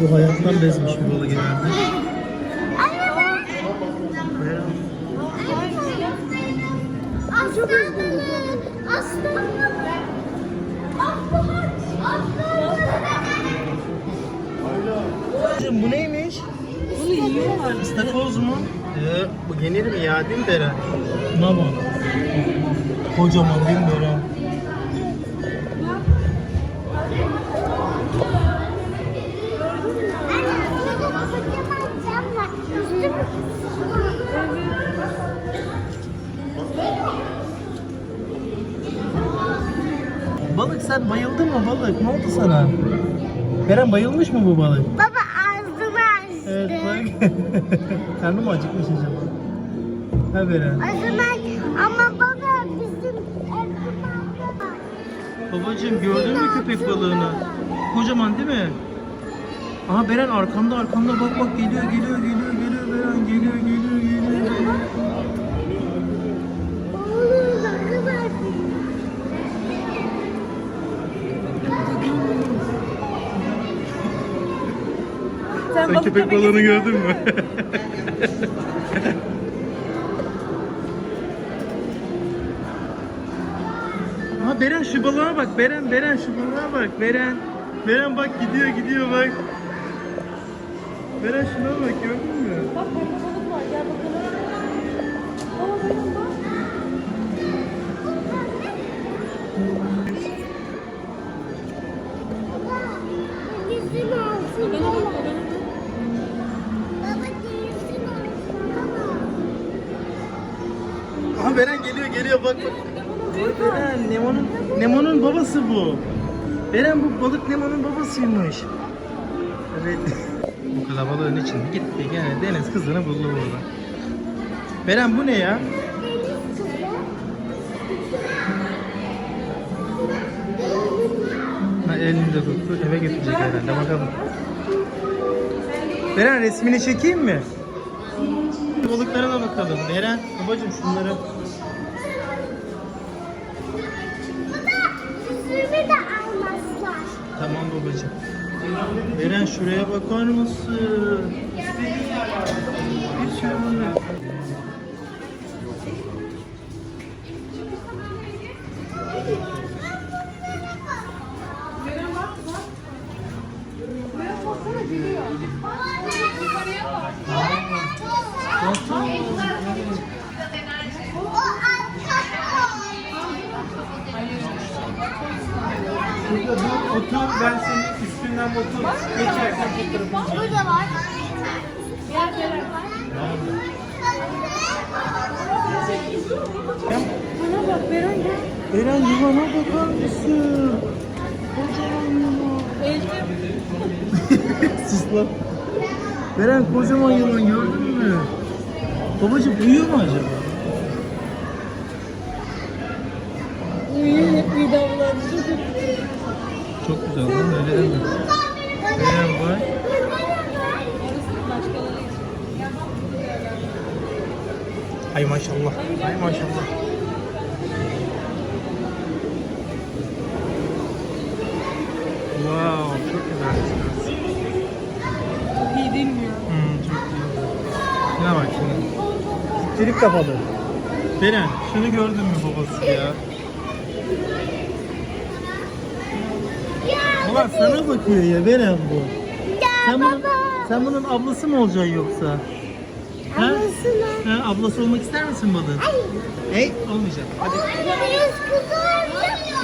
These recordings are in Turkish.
Bu hayattan bezmiş bir herhalde. Beren. Aslan balığı. Aslan balığı. Aslan. Aslan Hocam bu neymiş? Bunu yiyorlar. İstakoz mu? Ee, bu yenir mi ya değil mi Beren? Buna bak. Kocaman değil mi Beren? Bayıldın mı balık? Ne oldu sana? Beren bayılmış mı bu balık? Baba ağzını açtı. Evet bak. Karnım mı acıkmış acaba? Ha Beren. O zaman ama baba bizim var. Babacığım gördün mü köpek balığını? Kocaman değil mi? Aha Beren arkamda arkamda bak bak geliyor geliyor geliyor geliyor Beren geliyor geliyor geliyor. Oğlum ne Sen köpek balığını gördün mü? Ha Beren şu balığa bak Beren Beren şu balığa bak Beren. Beren bak gidiyor gidiyor bak. Beren şuna bak gördün mü? Bak orada balık var. Gel bakalım. Baba benim bak. Geliyor bak bak. Beren Nemo'nun Nemo'nun babası bu. Beren bu balık Nemo'nun babasıymış. Evet. bu kalabalığın içinde gitti gene deniz kızını buldu burada. Beren bu ne ya? Ha, elinde tuttu eve götürecek herhalde bakalım. Beren resmini çekeyim mi? Balıklara da bakalım. Beren babacım şunları. Beren şuraya bakar mısın? Bir şey dur, otur. Ben senin üstünden otur. Geçerken fotoğrafını Burada var. Bana bak Beren gel. Beren yuvana bakar mısın? Kocaman. Elde. Sus lan. Beren kocaman yılan gördün mü? Babacım uyuyor mu acaba? Uyuyor hep bir davrandı. Çok güzel lan öyle deme. Beren var. Orası başkaları için. Ay maşallah. Ay maşallah. Wow, çok güzel. İyi değil mi? Hmm, çok iyi. Ne bak şimdi. Trip kapalı. Beren, şunu gördün mü babası ya? Ulan sana bakıyor ya Beren bu. Ya Sen bunun, baba. sen bunun ablası mı olacaksın yoksa? Ha? Ablası mı? Ha, ablası olmak ister misin balığın? Hey, olmayacak. Hadi. Var.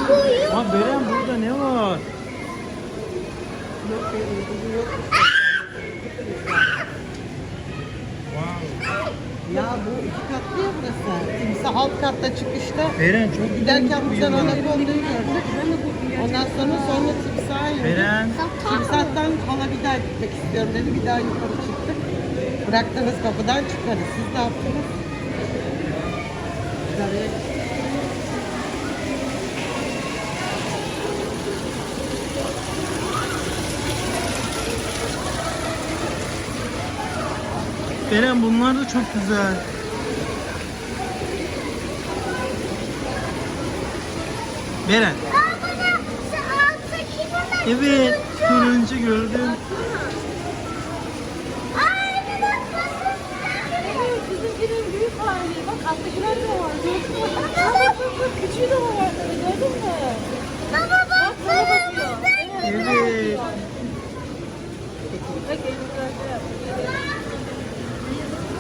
Koyun. Ha Beren burada ne var? Wow. Ya bu iki katlı ya burası. Kimse alt katta çıkışta Beren çok giderken buradan yılan. anakonduyu gördük. Ondan sonra sonra timsaha indik. Beren. Timsahtan hala bir daha gitmek istiyorum dedi. Bir daha yukarı çıktık. Bıraktığınız kapıdan çıkarız. Siz ne yaptınız? Yukarıya Beren bunlar da çok güzel. Beren. Aa bana. Evet. Turuncu gördüm. aynı değil. Bak alttakiler de var. Gördün mü? Bak bak bak. Küçüğü de var arkada. Gördün mü? Baba bak Sana bakıyor. Evet. Bak elimizde.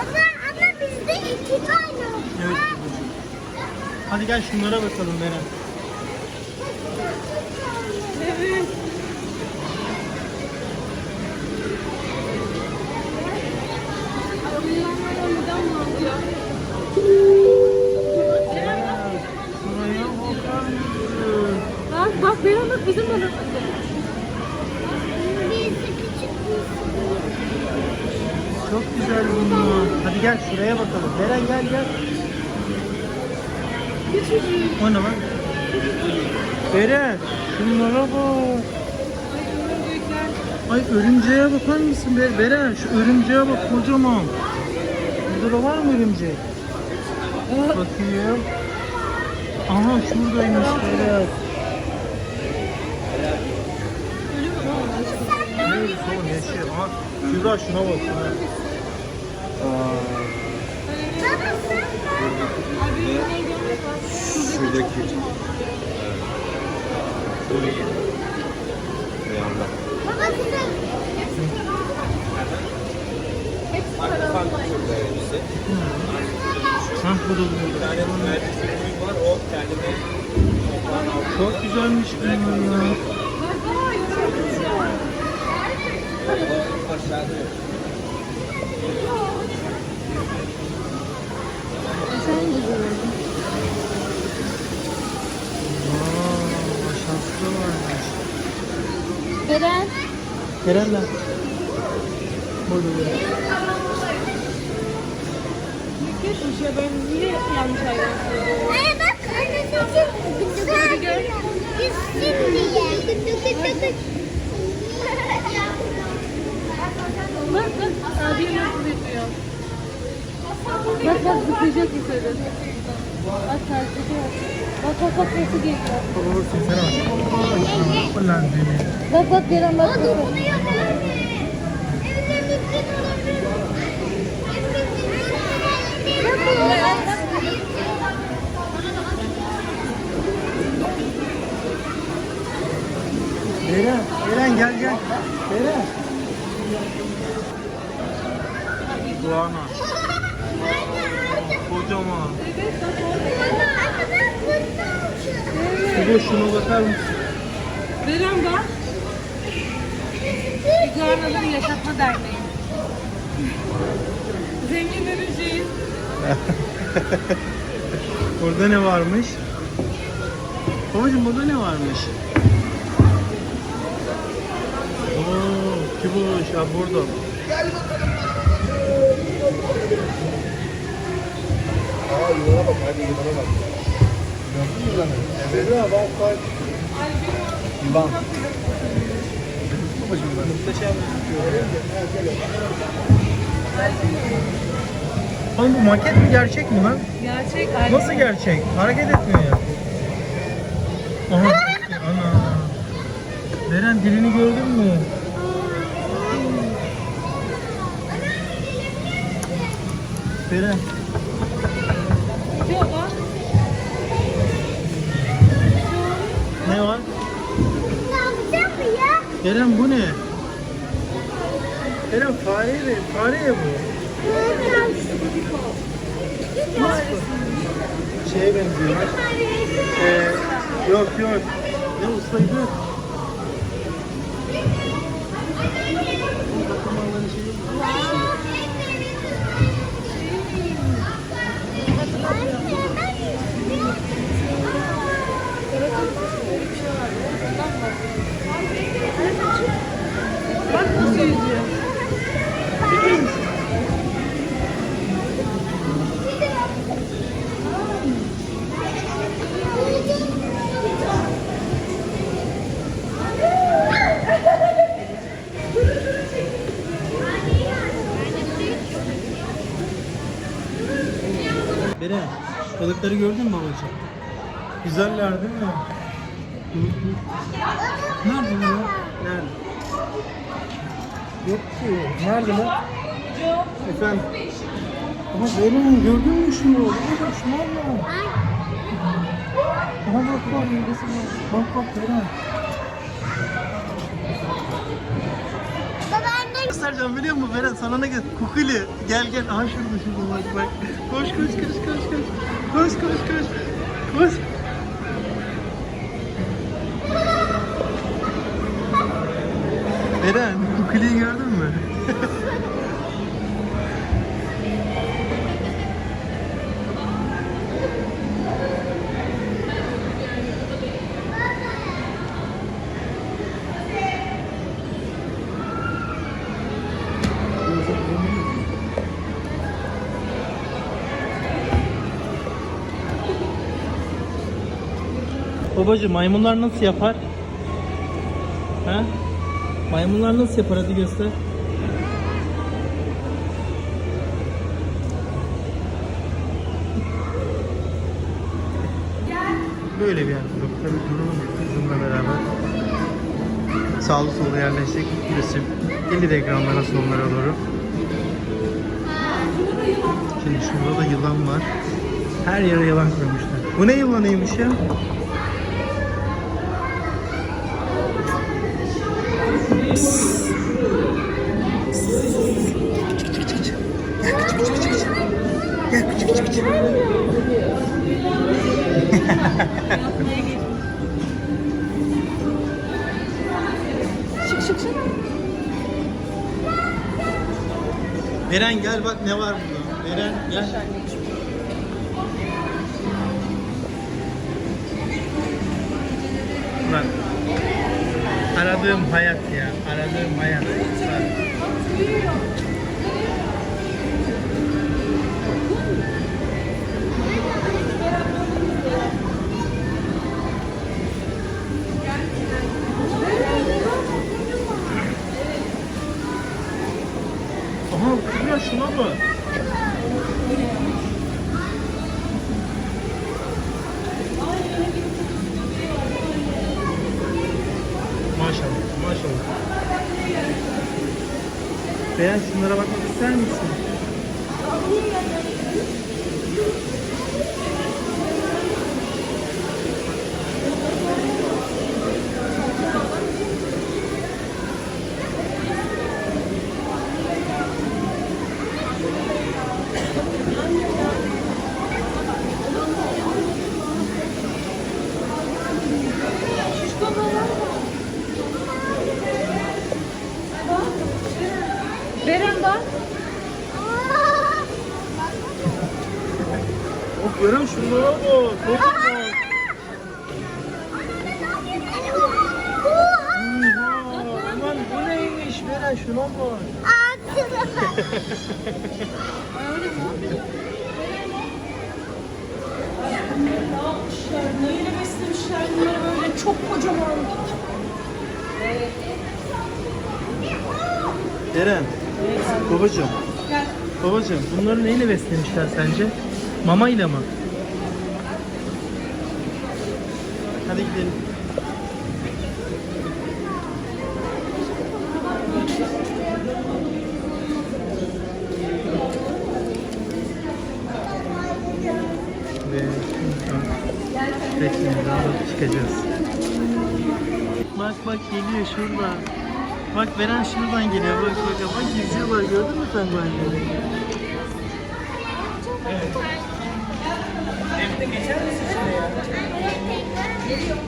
Ama, ama bizde iki tane. Evet. Hadi gel şunlara bakalım Beren. Gel şuraya bakalım. Beren gel gel. O ne lan? Beren şunlara bak. Ay örümceğe bakar mısın Be- Beren? Şu örümceğe bak kocaman. Burada da var mı örümcek? Bakayım. Aha şuradaymış Beren. Şurada şuna bak. Şuna. Şuradaki. Burayı. Bir anda. Baba sen. Hah bu da burada. var o kendine Çok güzelmiş bunlar ya. aşağıda yok. Aa, aşağısı da varmış. Beren. Lan. Burada burada. Yetmiş ya ben niye yanlış söyledim? Ay bak anne. Sen gitsin diye. Bak bak abiye nasıl yapıyor. Bak bak zıplayacak yukarı. Bak karşıdaki bak. Bak bak nasıl geliyor. Bak sesine bak. Ulan beni. Bak bak bak. O bak. dokunuyor anne. Evimizin olabilir. Eren, Eren gel gel. Eren. Iguana. Kocaman. Bir de şuna bakar mısın? Beren bak. İgarnaları Yaşatma Derneği. Zengin örümceğin. Burada ne varmış? Babacım burada ne varmış? Oo, kibuş ya burada. Aa yılana bak hadi yılana bak. Ben. Muhteşem Oğlum bu maket mi gerçek mi lan? Gerçek. Nasıl gerçek? Hareket etmiyor ya. Aha. Ana. Beren dilini gördün mü? Beren. Mi? Fare ya bu. Şeye benziyor. Ee, yok yok. Ne ustaydı? Beren, balıkları gördün mü babacığım? Güzeller değil mi? Nerede bu ya? Nerede? Yok ki. Nerede lan? Efendim? Ama Beren gördün mü şunu? Bak şuna. Ay. Aha bak bak. Bak bak Beren. göstereceğim biliyor musun Beren? Sana ne göster? Kukuli. Gel gel. Aha şurada şurada bak bak. Koş koş koş koş koş. Koş koş koş. Koş. Beren kukuliyi gördün mü? Babacım maymunlar nasıl yapar? Ha? Maymunlar nasıl yapar hadi göster. Böyle bir yer bulduk. Tabii durumum kızımla beraber sağlı sollu yerleştik. Resim gelir ekranlara sonlara doğru. Şimdi şurada da yılan var. Her yere yılan koymuşlar. Bu ne yılanıymış ya? Eren gel bak ne var burada. Eren gel. Bak. Aradığım hayat ya. Aradığım hayat. Bak. Şuna bak. Maşallah, maşallah. Beğen şunlara bakmak ister misin? Beren bak. Of Beren şunlara bak. Kocaman. Oha, Aman bu neymiş Beren şuna bak. Neyle beslemişler bunları böyle çok kocaman. Eren. Babacım. Gel. Babacım bunları neyle beslemişler sence? Mamayla mı? Hadi gidelim. Ve şuradan teknemizi alıp çıkacağız. Bak bak geliyor şurada. Bak Beren şuradan geliyor. Bak bak bak geziyorlar. Gördün mü penguenleri? Evde geçer misin şuraya? Kaydım.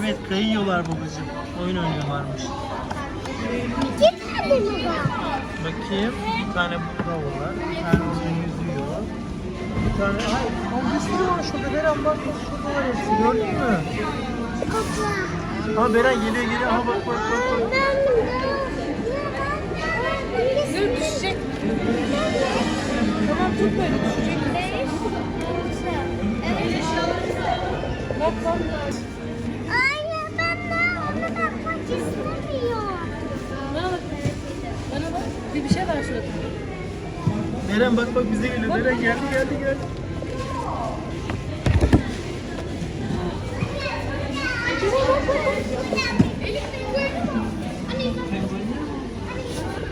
Evet kayıyorlar babacığım. Oyun oynuyorlarmış. İki tane mi var? Bakayım. Bir tane burada var. Bir tane orada yüzüyor. Bir tane... Hayır. Ama bir sürü var şurada. Beren bak. bak, Şurada var hepsi. Gördün mü? Aha Beren geliyor geliyor. Aha bak bak bak. bak. Dur düşecek. Tamam tut böyle düşecek. Bak bak. kadar sürdü? Eren bak bak bize geliyor. Bak, Eren geldi geldi geldi.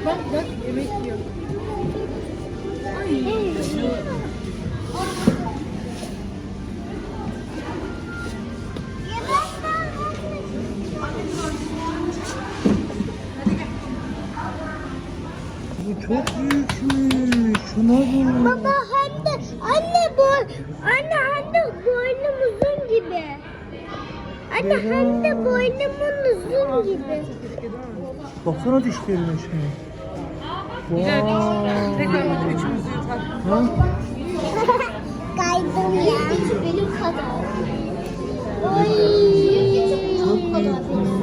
Bak bak yemek yiyor. Ay. Bu çok büyükmüş. Şuna bak. Baba hem anne bu anne hem de boynum uzun gibi. Anne Bera. hem boynumun uzun gibi. Baksana dişlerine şimdi. Güzel dişler. Üçümüzü yutar. Kaydım ya. Benim kadar. Oy. Çok büyük.